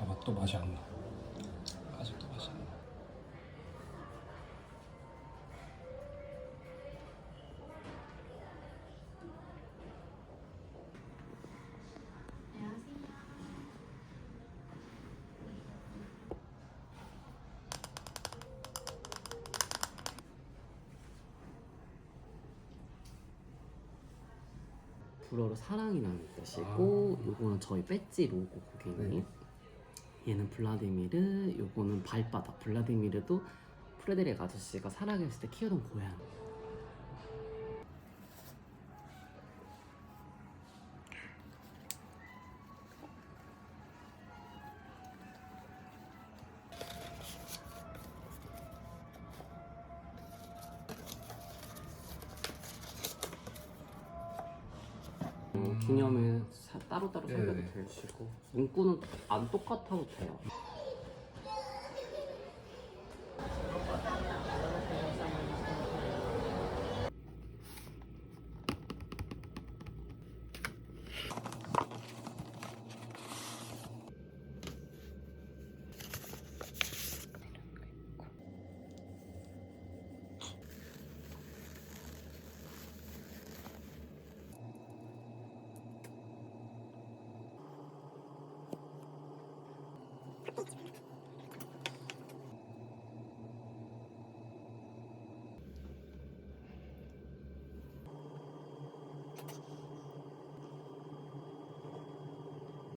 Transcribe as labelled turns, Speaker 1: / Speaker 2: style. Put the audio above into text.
Speaker 1: 아 맛도 맛이 안 나. 아직도 맛이 안 나.
Speaker 2: 불어로 사랑이 나는 뜻이고 요거는 저희 배지 로고 고객님
Speaker 1: 네.
Speaker 2: 얘는 블라디미르 요거는 발바닥. 블라디미르도 프레데릭 아저씨가 살아계실 때 키우던 고양 기념을 사- 따로따로
Speaker 1: 네네.
Speaker 2: 설계도 되시고 문구는 안 똑같아도 돼요